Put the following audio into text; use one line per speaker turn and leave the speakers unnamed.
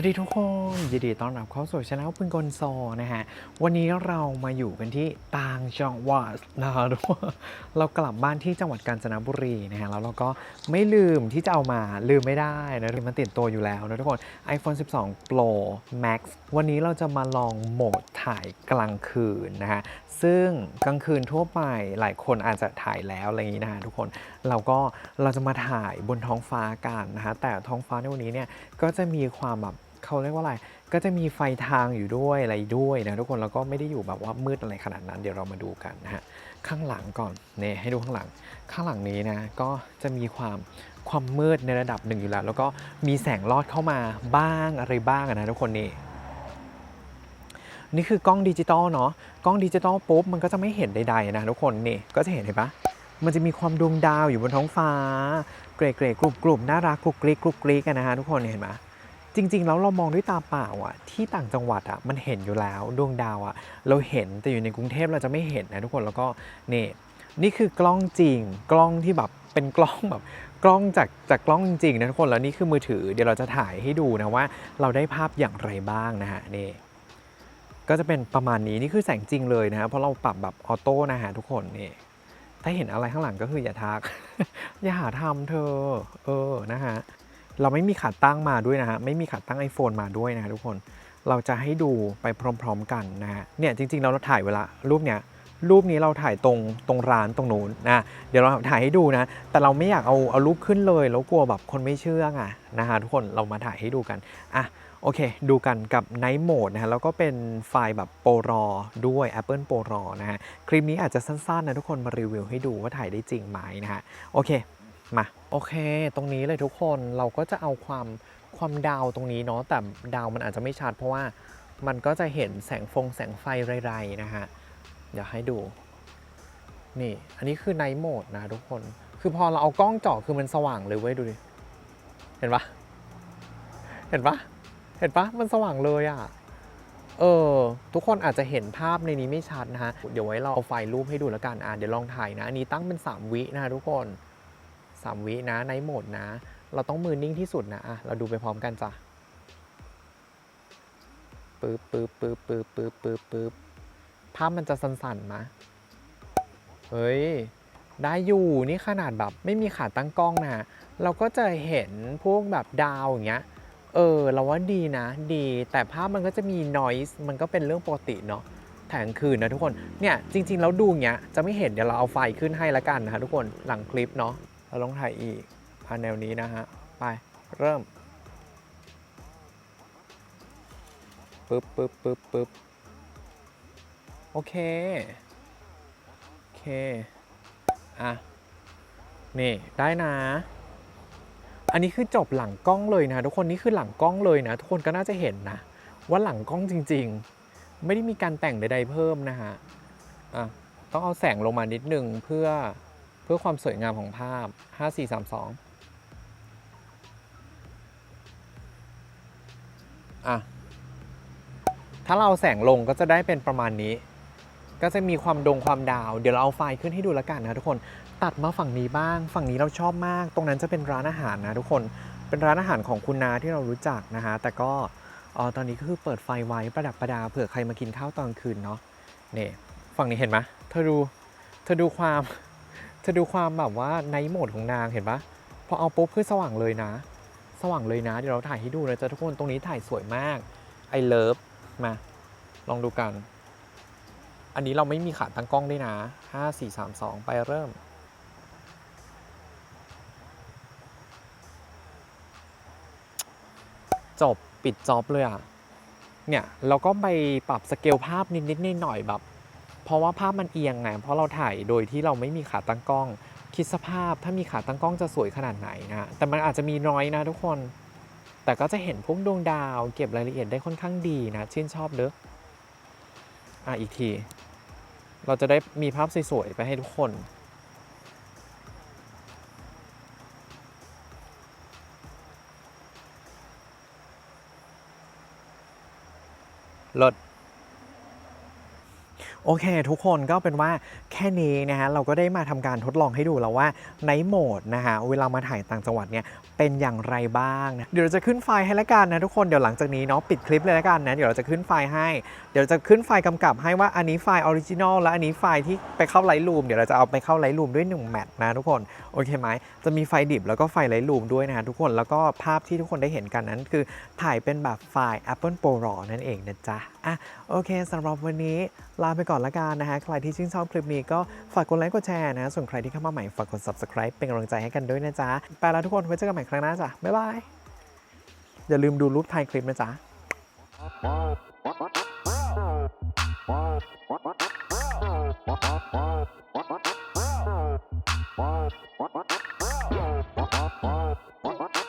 วัสดีทุกคน ยินดีต้อนรับเข้าสู่ช anel พึงกลโซนะฮะ วันนี้เรามาอยู่กันที่ต่างจังหวัดนะคะทุกคนเรากลับบ้านที่จังหวัดกาญจนบุรีนะฮะ แล้วเราก็ไม่ลืมที่จะเอามาลืมไม่ได้นะมันติดตัวอยู่แล้วนะทุกคน iPhone 12 Pro Max วันนี้เราจะมาลองโหมดถ่ายกลางคืนนะฮะ ซึ่งกลางคืนทั่วไปหลายคนอาจจะถ่ายแล้วอะไรอย่างนี้นะฮะทุกคน เราก็เราจะมาถ่ายบนท้องฟ้ากันนะฮะ แต่ท้องฟ้าในวันนี้เนี่ยก็จะมีความแบบ เขาเรียกว่าอะไร ก็จะมีไฟทางอยู่ด้วยอะไรด้วยนะทุกคนแล้วก็ไม่ได้อยู่แบบว่ามืดอะไรขนาดนั้นเดี๋ยวเรามาดูกันนะฮะข้างหลังก่อนเนี่ยให้ดูข้างหลัง ข้างหลังนี้นะก็จะมีความความมืดในระดับหนึ่งอยู่แล้ว แล้วก็มีแสงลอดเข้ามาบ้างอะไรบ้างนะทุกคนนี่นี่คือกล้องดิจิตอลเนาะกล้องดิจิตอลปุ๊บมันก็จะไม่เห็นใดๆนะทุกคนนี่ก็จะเห็นเห็นปะมันจะมีความดวงดาวอยู่บนท้องฟ้า เกรดเกรดกรุบกรุบน่ารักกรุกกริกกรุกกริกกันนะฮะทุกคนเห็นไหม จริง ๆ แล้วเรามองด้วยตาเปล่าอะที่ต่างจังหวัดอะมันเห็นอยู่แล้วดวงดาวอะเราเห็นแต่อยู่ในกรุงเทพเราจะไม่เห็นนะทุกคนแล้วก็นี่นี่คือกล้องจริง กล้องที่แบบเป็นกล้องแบบกล้องจากจากกล้องจริงๆนะทุกคนแล้วนี่คือมือถือเดี๋ยวเราจะถ่ายให้ดูนะว่า เราได้ภาพอย่างไรบ้างนะฮะนี่ก็จะเป็นประมาณนี้นี่คือแสงจริงเลยนะฮะเพราะเราปรับแบบออโต้นะฮะทุกคนนี่ถ้าเห็นอะไรข้างหลังก็คืออย่าทัก อย่าหาทำเธอ เออนะฮะ เราไม่มีขาตั้งมาด้วยนะฮะ ไม่มีขาตั้ง iPhone มาด้วยนะฮะทุกคน เราจะให้ดูไปพร้อมๆกันนะฮะ เนี่ยจริงๆเราถ่ายเวลารูปเนี้ยรูปนี้เราถ่ายตรงตรงร้านตรงนู้นนะเดี๋ยวเราถ่ายให้ดูนะ แต่เราไม่อยากเอาเอารูปขึ้นเลย แล้วกลัวแบบคนไม่เชื่อไงนะฮะทุกคนเรามาถ่ายให้ดูกันอะโอเค ดูกันกับ Night Mode นะฮะแล้วก็เป็นไฟล์แบบโปรรอด้วย Apple Pro RAW นะฮะคลิปนี้อาจจะสั้นๆนะทุกคนมารีวิวให้ดูว่าถ่ายได้จริงไหมนะฮะโอเคมา โอเค ตรงนี้เลยทุกคนเราก็จะเอาความความดาวตรงนี้เนาะแต่ดาวมันอาจจะไม่ชัด เพราะว่ามันก็จะเห็นแสงฟงแสงไฟไรๆนะฮะอยากให้ดู นี่ อันนี้คือ Night Mode นะทุกคน คือพอเราเอากล้องเจาะคือมันสว่างเลยเว้ยดูดิ เห็นปะเห็นปะเห็นปะมันสว่างเลยอะ่ะ เออ ทุกคนอาจจะเห็นภาพในนี้ไม่ชัดนะฮะ เดี๋ยวไว้เราเอาไฟรูปให้ดูแล้วกัน อะเดี๋ยวลองถ่ายนะ อันนี้ตั้งเป็น 3 วินะฮะทุกคน 3 วินะในโหมดนะ เราต้องมือนิ่งที่สุดนะอะเราดูไปพร้อมกันจ้ะปึ๊บปึ๊บปึ๊บปึ๊บปึ๊บปึ๊บปึ๊บภาพมันจะสั่นๆมะเฮ้ย ได้อยู่นี่ขนาดแบบไม่มีขาตั้งกล้องนะ เราก็จะเห็นพวกแบบดาวอย่างเงี้ย เออ เราว่าดีนะ ดี แต่ภาพมันก็จะมี noise มันก็เป็นเรื่องปกติเนาะแถงคืนนะทุกคน เนี่ยจริงๆแล้วดูอย่างเงี้ยจะไม่เห็นเดี๋ยวเราเอาไฟขึ้นให้ละกันนะฮะทุกคนหลังคลิปเนาะ เราลงถ่ายอีกพาแนวนี้นะฮะ ไป เริ่มปึ๊บปึ๊บปึ๊บปึ๊บโอเค โอเค อะ นี่ ได้นะ อันนี้คือจบหลังกล้องเลยนะ ทุกคนนี่คือหลังกล้องเลยนะ ทุกคนก็น่าจะเห็นนะ ว่าหลังกล้องจริง ๆ ไม่ได้มีการแต่งใด ๆ เพิ่มนะฮะ อะ ต้องเอาแสงลงมานิดนึงเพื่อ พื่อความสวยงามของภาพ 5 4 3 2 อะ ถ้าเราแสงลงก็จะได้เป็นประมาณนี้ ก็จะมีความดงความดาว เดี๋ยวเราเอาไฟล์ขึ้นให้ดูล้วกันนะทุกคน ตัดมาฝั่งนี้บ้าง ฝั่งนี้เราชอบมาก ตรงนั้นจะเป็นร้านอาหารนะทุกคน เป็นร้านอาหารของคุณนาที่เรารู้จักนะฮะ แต่ก็ออตอนนี้ก็คือเปิดไฟไว้ประดับประดาเผื่อใครมากินข้าวตอนคืนเนาะ เนี่ย ฝั่งนี้เห็นไหมเธอดู เธอดูความ เธอดูความแบบว่าในโหมดของนางเห็นปะพอเอาปุ๊บคือสว่างเลยนะ สว่างเลยนะ เดี๋ยวเราถ่ายให้ดูนะจ๊ะทุกคนตรงนี้ถ่ายสวยมากไอเลิฟมา ลองดูกัน อันนี้เราไม่มีขาตั้งกล้องด้วยนะ 5 4 3 2 ไปเริ่มจบปิดจ็อบเลยอะ เนี่ย เราก็ไปปรับสเกลภาพนิดๆหน่อยๆแบบ เพราะว่าภาพมันเอียงไงเพราะเราถ่ายโดยที่เราไม่มีขาตั้งกล้อง คิดสภาพถ้ามีขาตั้งกล้องจะสวยขนาดไหนนะแต่มันอาจจะมีน้อยนะทุกคน แต่ก็จะเห็นพวกดวงดาว เก็บรายละเอียดได้ค่อนข้างดีนะชื่นชอบเด้ออะอีกที เราจะได้มีภาพสวยๆไปให้ทุกคนลด โอเค ทุกคนก็เป็นว่าแค่นี้นะฮะเราก็ได้มาทำการทดลองให้ดูแล้วว่าในโหมดนะฮะเวลามาถ่ายต่างจังหวัดเนี่ยเป็นอย่างไรบ้างนะเดี๋ยวเราจะขึ้นไฟล์ให้ละกันนะทุกคนเดี๋ยวหลังจากนี้เนาะปิดคลิปเลยละกันนะเดี๋ยวเราจะขึ้นไฟล์ให้ เดี๋ยวจะขึ้นไฟล์กำกับให้ว่าอันนี้ไฟล์ออริจินอลและอันนี้ไฟล์ที่ไปเข้าไลท์รูมเดี๋ยวเราจะเอาไปเข้าไลท์รูมด้วย1แมตช์นะทุกคนโอเคไหมจะมีไฟล์ดิบแล้วก็ไฟล์ไลท์รูมด้วยนะฮะทุกคนแล้วก็ภาพที่ทุกคนได้เห็นกันนั้นคือถ่ายเป็นแบบไฟล์ Apple Pro RAW นั่นเองนะจ๊ะอะโอเคสำหรับวันนี้ลาไปก่อนอนละกันนะฮะ ใครที่ชื่นชอบคลิปนี้ก็ฝากกดไลค์กดแชร์นะ ส่วนใครที่เข้ามาใหม่ฝากกด subscribe เป็นกำลังใจให้กันด้วยนะจ๊ะ ไปแล้วทุกคนไว้เจอกันใหม่ครั้งหน้าจ้ะ บ๊ายบาย อย่าลืมดูรูปท้ายคลิปนะจ๊ะ
What, what, what, what, what, what, what, what, what, what, what,